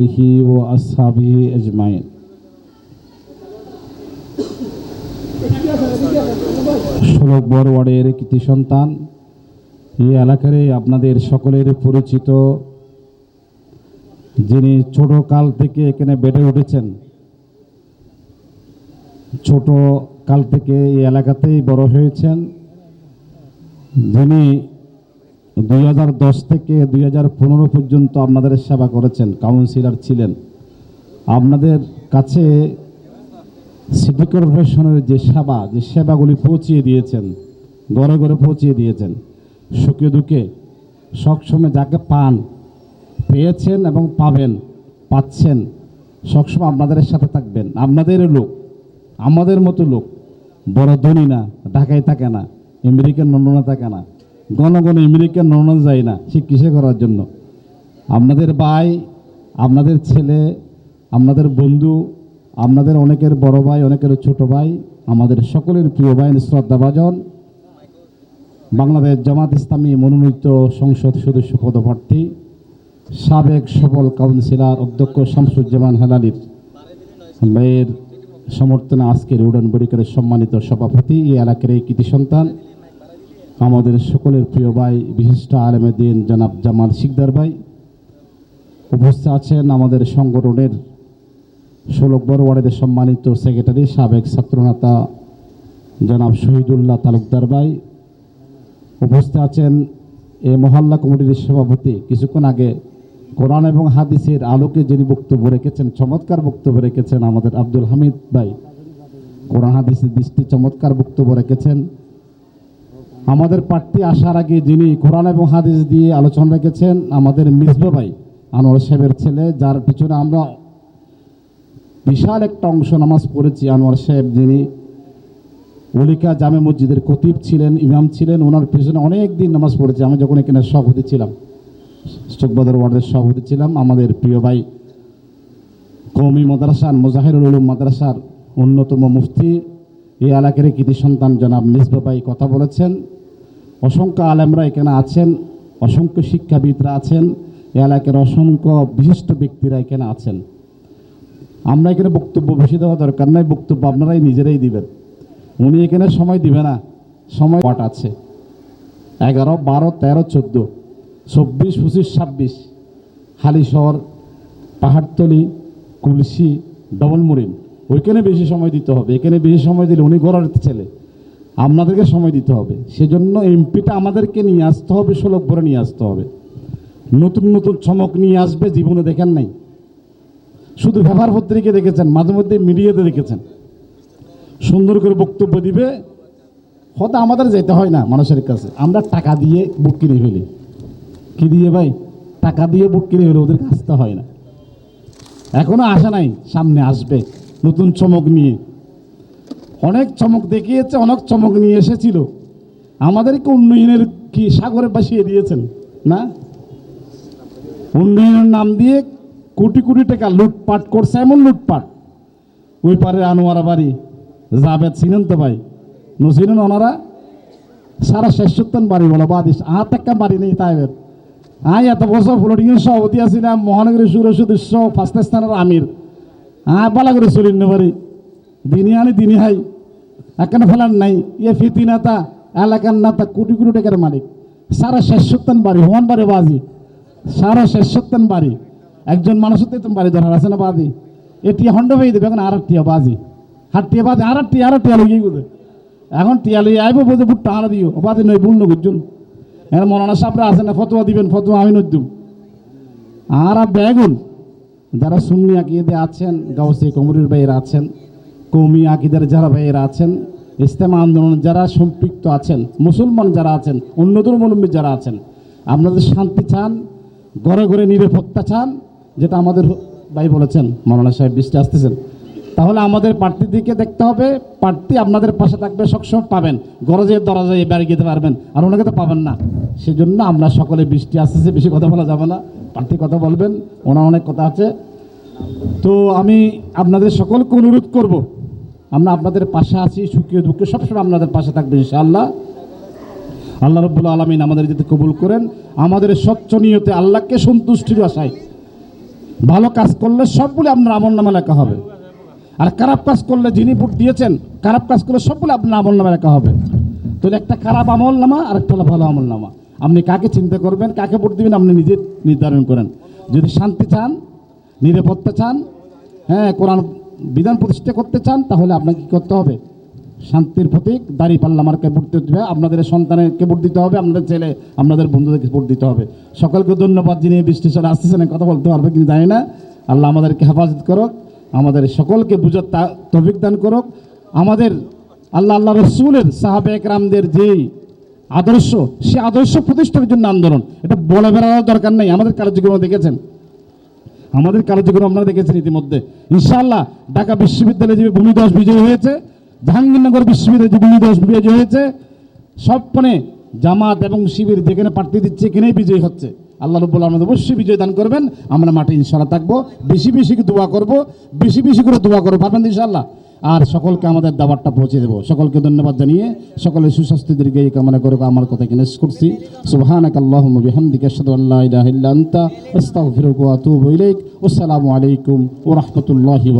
আলিহি ও আসহাবি এজমাইন ষোলক বড়ওয়ার্ডের কৃতি সন্তান। এই এলাকারে আপনাদের সকলের পরিচিত। যিনি ছোট কাল থেকে এখানে বেড়ে উঠেছেন। ছোট কাল থেকে এই এলাকাতেই বড় হয়েছেন। যিনি দুই হাজার দশ থেকে দুই হাজার পনেরো পর্যন্ত আপনাদের সেবা করেছেন কাউন্সিলর ছিলেন। আপনাদের কাছে সিটি কর্পোরেশনের যে সেবা, যে সেবাগুলি পৌঁছিয়ে দিয়েছেন, ঘরে ঘরে পৌঁছিয়ে দিয়েছেন, সুখে দুঃখে, সবসময় যাকে পান, পেয়েছেন এবং পাবেন, পাচ্ছেন, সবসময় আপনাদের সাথে থাকবেন। আপনাদের লোক, আমাদের মতো লোক, বড় ধনী না, ঢাকায় থাকে না, আমেরিকান লন্ডনে থাকে না। ঘন ঘন লন্ডন যায় না, সে কিসে করার জন্য? আপনাদের ভাই, আপনাদের ছেলে, আপনাদের বন্ধু, আপনাদের অনেকের বড় ভাই, অনেকের ছোট ভাই, আমাদের সকলের প্রিয় ভাই শ্রদ্ধাভাজন, বাংলাদেশ জামাত ইসলামী মনোনীত সংসদ সদস্য পদপ্রার্থী, সাবেক সফল কাউন্সিলর অধ্যক্ষ শামসুজ্জামান হেলালির ভাইয়ের সমর্থনে আজকের উড়ান বরিকারের সম্মানিত সভাপতি, এই এলাকার এই কৃতি সন্তান আমাদের সকলের প্রিয় ভাই, বিশিষ্ট আলেমেদিন জনাব জামাল শিকদার ভাই। উপস্থিত আছেন আমাদের সংগঠনের ষোলক বড় ওয়ার্ডের সম্মানিত সেক্রেটারি, সাবেক ছাত্রনেতা জনাব শহীদুল্লাহ তালুকদার ভাই। উপস্থিত আছেন এ মহল্লা কমিটির সভাপতি। কিছুক্ষণ আগে কোরআন এবং হাদিসের আলোকে যিনি বক্তব্য রেখেছেন, চমৎকার বক্তব্য রেখেছেন আমাদের আব্দুল হামিদ ভাই। কোরআন, হাদিসের দৃষ্টি চমৎকার বক্তব্য রেখেছেন। আমাদের প্রার্থী আসার আগে যিনি কোরআন এবং হাদিস দিয়ে আলোচনা রেখেছেন, আমাদের মিসবা ভাই, আনোয়ার সাহেবের ছেলে, যার পিছনে আমরা বিশাল একটা অংশ নামাজ পড়েছি। আনোয়ার সাহেব যিনি ওলিকা জামে মসজিদের খতিব ছিলেন, ইমাম ছিলেন, ওনার পিছনে অনেক দিন নামাজ পড়েছি। আমি যখন এখানে সভাপতি ছিলাম চকবাদর ওয়ার্ডের সভাপতি ছিলাম, আমাদের প্রিয় ভাই কৌমি মাদ্রাসার, মোজাহিরুল উলুম মাদ্রাসার অন্যতম মুফতি, এই এলাকার কৃতি সন্তান জনাব মিসবা ভাই কথা বলেছেন। অসংখ্য আলেমরা এখানে আছেন, অসংখ্য শিক্ষাবিদরা আছেন, এলাকার অসংখ্য বিশিষ্ট ব্যক্তিরা এখানে আছেন। আমরা এখানে বক্তব্য বেশি দেওয়া দরকার নাই, বক্তব্য আপনারাই নিজেরাই দিবেন। উনি এখানে সময় দিবে না, সময় পাট আছে। এগারো, বারো, তেরো, চোদ্দ, চব্বিশ, পঁচিশ, ছাব্বিশ হালিশহর পাহাড়তলি, কুলসি, ডবল মুরিন ওইখানে বেশি সময় দিতে হবে। এখানে বেশি সময় দিলে উনি গড়ার ছেলে। আপনাদেরকে সময় দিতে হবে। সেজন্য এমপিটা আমাদেরকে নিয়ে আসতে হবে, ষোলক ভরে নিয়ে আসতে হবে। নতুন নতুন চমক নিয়ে আসবে, জীবনে দেখেন নাই। শুধু পেপার পত্রিকা দেখেছেন, মাঝে মধ্যে মিডিয়াতে দেখেছেন। সুন্দর করে বক্তব্য দিবে। হয়তো আমাদের যেতে হয় না মানুষের কাছে। আমরা টাকা দিয়ে বুক কিনে ফেলি। কি দিয়ে ভাই? টাকা দিয়ে বুক কিনে ফেলে ওদের আসতে হয় না। এখনও আসা নাই, সামনে আসবে। নতুন চমক নিয়ে। অনেক চমক দেখিয়েছে, অনেক চমক নিয়ে এসেছিল। আমাদেরকে উন্নয়নের কি সাগরে বাসিয়ে দিয়েছেন, না? উন্নয়নের নাম দিয়ে কোটি কোটি টাকা লুটপাট করছে এমন লুটপাট। ওই পারে আনোয়ারা বাড়ি জাবেদ চিনেন তো ভাই। নচিনেন ওনারা সারা শেষত্তন বাড়ি বলো বাদিস আট একটা বাড়ি নেই তাইবের। আই, এত বছর ফ্লোটিংয়ের সভাপতি আছিলাম মহানগরী সুর ফার্স্ট স্থানের আমির। আয় বালা করে চলিন দিনই আনি দিনই হাই। এখানে ফেলার নাই। ইয়ে ফিতি নেতা, এলাকার নেতা, কোটি কোটি টাকার মালিক। সারা শেষত্তন বাড়ি হুমান বাড়ি বাজি। সারা শেষত্তন বাড়ি। একজন মানুষের তো বাড়ি ধরার আছে না বাজি। এটি হন্ড হয়ে দেবে, এখন আর টিয়া বাজি। হাট টিয়া বাজে আর টিয়া আর টিয়া লইয়ে গুদে এখন টিয়া লইয়ে আইব বোঝে বুটটা আনা দিও। বাদি নয় ভুল নগুজন এখন মরানা সাপরা আছে না, ফতোয়া দিবেন, ফতোয়া আমি নদ্যুম আর বেগুন, যারা সুন্নি আকিদে আছেন গাউসি কমরির ভাইয়েরা আছেন কৌমি আকিদের যারা ভাইয়েরা আছেন ইস্তেমা আন্দোলন যারা সম্পৃক্ত আছেন, মুসলমান যারা আছেন, অন্য ধর্মলম্বী যারা আছেন, আপনাদের শান্তি চান, ঘরে ঘরে নিরাপত্তা চান, যেটা আমাদের ভাই বলেছেন মৌলানা সাহেব বৃষ্টি আসতেছেন। তাহলে আমাদের প্রার্থীর দিকে দেখতে হবে, প্রার্থী আপনাদের পাশে থাকবে, সবসময় পাবেন। গরজের দরজায় এবারে যেতে পারবেন, আর ওনাকে তো পাবেন না। সেজন্য আমরা সকলে বৃষ্টি আসতেছে, বেশি কথা বলা যাবে না। প্রার্থী কথা বলবেন, ওনার অনেক কথা আছে। তো আমি আপনাদের সকলকে অনুরোধ করব আমরা আপনাদের পাশে আছি, সুখে দুঃখে। সবসময় আপনাদের পাশে থাকবে ইনশাআল্লাহ। আল্লাহ রব্বুল আলমিন আমাদের যদি কবুল করেন। আমাদের স্বচ্ছ নিয়তে আল্লাহকে সন্তুষ্টির আশায়। ভালো কাজ করলে সবগুলো আপনার আমল নামা লেখা হবে। আর খারাপ কাজ করলে যিনি ভোট দিয়েছেন, খারাপ কাজ করলে সবগুলো আপনার আমল নামা লেখা হবে। তো একটা খারাপ আমল নামা আর একটা ভালো আমল নামা। আপনি কাকে চিন্তা করবেন, কাকে ভোট দিবেন, আপনি নিজে নির্ধারণ করেন। যদি শান্তি চান, নিরাপত্তা চান হ্যাঁ কোরআন বিধান প্রতিষ্ঠা করতে চান, তাহলে আপনাকে কী করতে হবে? শান্তির প্রতীক, দাঁড়িয়ে পাল্লা মার্কে ভোট দিতে হবে, আপনাদের সন্তানকে ভোট দিতে হবে, আপনাদের ছেলে, আপনাদের বন্ধুদেরকে ভোট দিতে হবে। সকলকে ধন্যবাদ যিনি চলে আসতেছেন কথা বলতে পারবে কিন্তু জানি না। আল্লাহ আমাদেরকে হেফাজত করুক, আমাদের সকলকে বুঝার তা- তৌফিক দান করুক। আমাদের আল্লাহ আল্লাহ রসুলের সাহাবে একরামদের যেই আদর্শ, সে আদর্শ প্রতিষ্ঠার জন্য আন্দোলন, এটা বলে বেড়ানোর দরকার নেই। আমাদের কার্যক্রম দেখেছেন? আমাদের কার্যক্রম আপনারা দেখেছেন ইতিমধ্যে। ইনশাল্লাহ ঢাকা বিশ্ববিদ্যালয়ে যে ভূমিদস বিজয়ী হয়েছে, জাহাঙ্গীরনগর বিশ্ববিদ্যালয়ে যে ভূমিদস বিজয়ী হয়েছে স্বপ্নে জামাত এবং শিবির যেখানে প্রার্থী দিচ্ছে, এখানেই বিজয়ী হচ্ছে। আল্লাহ রব্বুল আমাদের অবশ্যই বিজয় দান করবেন। আমরা মাঠে ইনশাল্লাহ থাকব। বেশি বেশি দোয়া করব। বেশি বেশি করে দোয়া করব। পারবেন ইনশাল্লাহ আর সকলকে আমাদের দাবারটা পৌঁছে দেবো। সকলকে ধন্যবাদ জানিয়ে সকলের সুস্বাস্থ্য দীর্ঘ এই কামনা করে আমার কথা কিনে করছি। সুবহানাক আল্লাহুম্মা বিহামদিকা আশহাদু আল্লা ইলাহা ইল্লা আনতা, আস্তাগফিরুকা আতুবু ইলাইক। আসসালামু আলাইকুম ওয়া